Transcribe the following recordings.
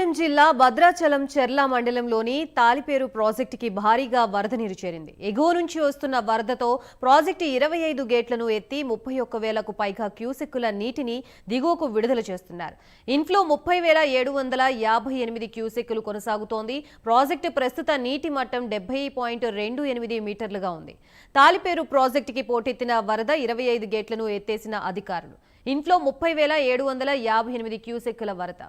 కొత్తగూడెం జిల్లా భద్రాచలం చెర్ల మండలంలోని తాలిపేరు ప్రాజెక్టుకి భారీగా వరద నీరు చేరింది. ఎగువ నుంచి వస్తున్న వరదతో ప్రాజెక్టు ఇరవై ఐదు గేట్లను ఎత్తి ముప్పై ఒక్క వేలకు పైగా క్యూసెక్కుల నీటిని దిగువకు విడుదల చేస్తున్నారు. ఇన్ఫ్లో ముప్పై వేల ఏడు వందల యాభై ఎనిమిది క్యూసెక్కులు కొనసాగుతోంది. ప్రాజెక్టు ప్రస్తుత నీటి మట్టం డెబ్బై పాయింట్ రెండు ఎనిమిది మీటర్లుగా ఉంది. తాలిపేరు ప్రాజెక్టుకి పోటెత్తిన వరద ఇరవై ఐదు గేట్లను ఎత్తేసిన అధికారులు. ఇన్ఫ్లో ముప్పై వేల ఏడు వందల యాభై ఎనిమిది క్యూసెక్కుల వరద.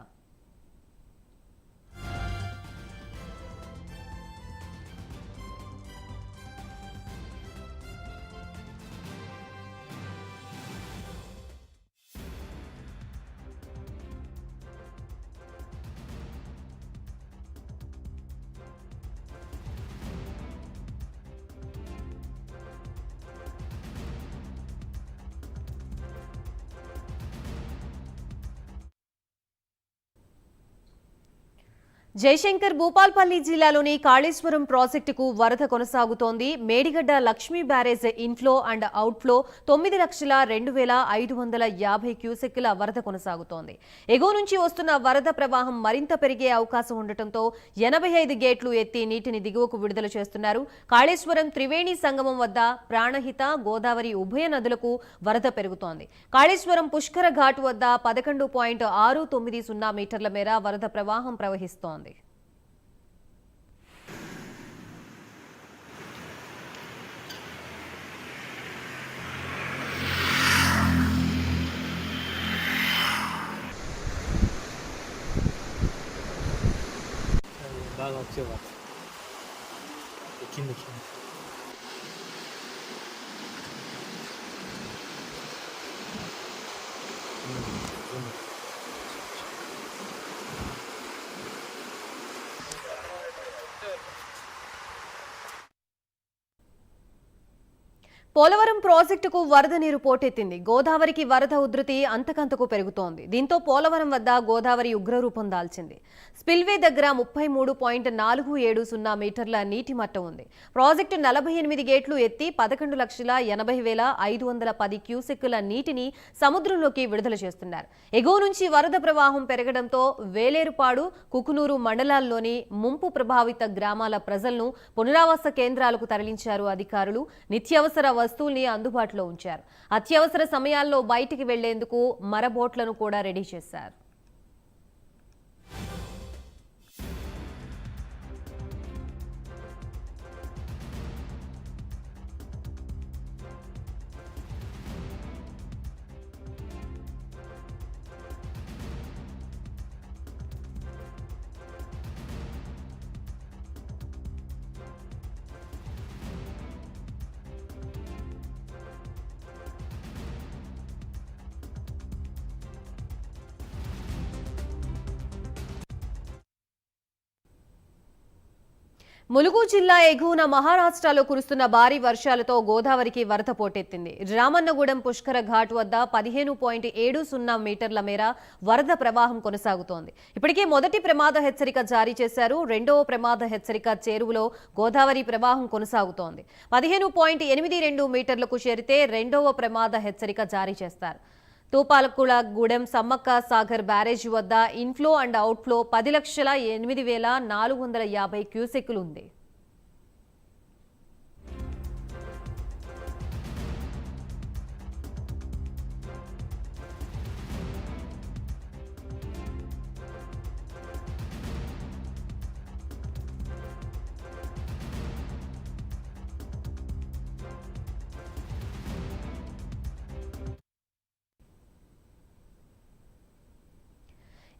జయశంకర్ భూపాల్పల్లి జిల్లాలోని కాళేశ్వరం ప్రాజెక్టుకు వరద కొనసాగుతోంది. Medigadda Lakshmi barrage inflow and outflow తొమ్మిది లక్షల రెండు వేల ఐదు వందల యాభై క్యూసెక్కుల వరద కొనసాగుతోంది. ఎగువ నుంచి వస్తున్న వరద ప్రవాహం మరింత పెరిగే అవకాశం ఉండటంతో ఎనభై ఐదు గేట్లు ఎత్తి నీటిని దిగువకు విడుదల చేస్తున్నారు. కాళేశ్వరం త్రివేణి సంగమం వద్ద ప్రాణహిత గోదావరి ఉభయ నదులకు వరద పెరుగుతోంది. కాళేశ్వరం పుష్కర ఘాట్ వద్ద పదకొండు పాయింట్ ఆరు తొమ్మిది సున్నా మీటర్ల మేర వరద ప్రవాహం ప్రవహిస్తోంది. Daha atıyorlar. Ekin dikin. Polavaram ప్రాజెక్టుకు వరద నీరు పోటెత్తింది. గోదావరికి వరద ఉధృతి అంతకంతకు పెరుగుతోంది. దీంతో పోలవరం వద్ద గోదావరి ఉగ్రరూపం దాల్చింది. స్పిల్వే దగ్గర ముప్పై మూడు పాయింట్ నాలుగు ఏడు సున్నా మీటర్ల నీటి మట్టం ఉంది. ప్రాజెక్టు నలభై ఎనిమిది గేట్లు ఎత్తి పదకొండు లక్షల ఎనభై వేల ఐదు వందల పది క్యూసెక్కుల నీటిని సముద్రంలోకి విడుదల చేస్తున్నారు. ఎగువ నుంచి వరద ప్రవాహం పెరగడంతో వేలేరుపాడు కుకునూరు మండలాల్లోని ముంపు ప్రభావిత గ్రామాల ప్రజలను పునరావాస కేంద్రాలకు తరలించారు అధికారులు. నిత్యావసర వస్తువుల్ని అందుబాటులో ఉంచారు. అత్యవసర సమయాల్లో బయటికి వెళ్ళేందుకు మరబోట్లను కూడా రెడీ చేశారు. ములుగు జిల్లా ఎగువన మహారాష్ట్రలో కురుస్తున్న భారీ వర్షాలతో గోదావరికి వరద పోటెత్తింది. రామన్నగూడెం పుష్కర ఘాట్ వద్ద పదిహేను పాయింట్ ఏడు సున్నా మీటర్ల మేర వరద ప్రవాహం కొనసాగుతోంది. ఇప్పటికే మొదటి ప్రమాద హెచ్చరిక జారీ చేశారు. రెండవ ప్రమాద హెచ్చరిక చేరువలో గోదావరి ప్రవాహం కొనసాగుతోంది. పదిహేను పాయింట్ ఎనిమిది రెండు మీటర్లకు చేరితే రెండవ ప్రమాద హెచ్చరిక జారీ చేస్తారు. తూపాలకుళ గూడెం సమ్మక్క సాగర్ బ్యారేజ్ వద్ద ఇన్ఫ్లో అండ్ అవుట్ఫ్లో పది లక్షల ఎనిమిది వేల నాలుగు వందల యాభై క్యూసెక్కులు ఉంది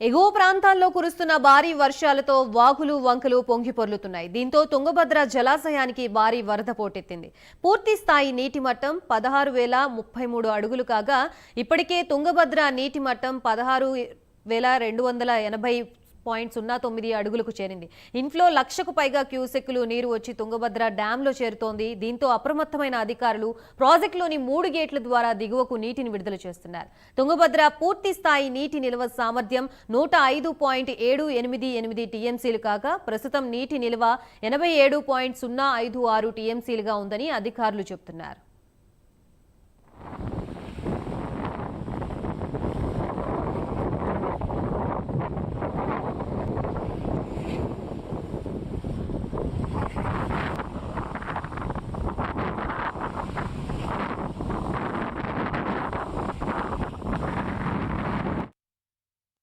ఎగువ ప్రాంతాల్లో కురుస్తున్న భారీ వర్షాలతో వాగులు వంకలు పొంగి పొర్లుతున్నాయి. దీంతో తుంగభద్ర జలాశయానికి భారీ వరద పోటెత్తింది. పూర్తి స్థాయి నీటి మట్టం పదహారు వేల ముప్పై మూడు అడుగులు కాగా ఇప్పటికే తుంగభద్ర నీటి మట్టం పదహారు వేల రెండు వందల ఎనభై పాయింట్ సున్నా తొమ్మిది అడుగులకు చేరింది. ఇన్ఫ్లో లక్షకు పైగా క్యూసెక్కులు నీరు వచ్చి తుంగభద్ర డ్యాంలో చేరుతోంది. దీంతో అప్రమత్తమైన అధికారులు ప్రాజెక్టులోని మూడు గేట్ల ద్వారా దిగువకు నీటిని విడుదల చేస్తున్నారు. తుంగభద్ర పూర్తి స్థాయి నీటి నిల్వ సామర్థ్యం నూట ఐదు పాయింట్ ఏడు ఎనిమిది ఎనిమిది టీఎంసీలు కాగా ప్రస్తుతం నీటి నిల్వ ఎనభై ఏడు పాయింట్ సున్నా ఐదు ఆరు టీఎంసీలుగా ఉందని అధికారులు చెబుతున్నారు.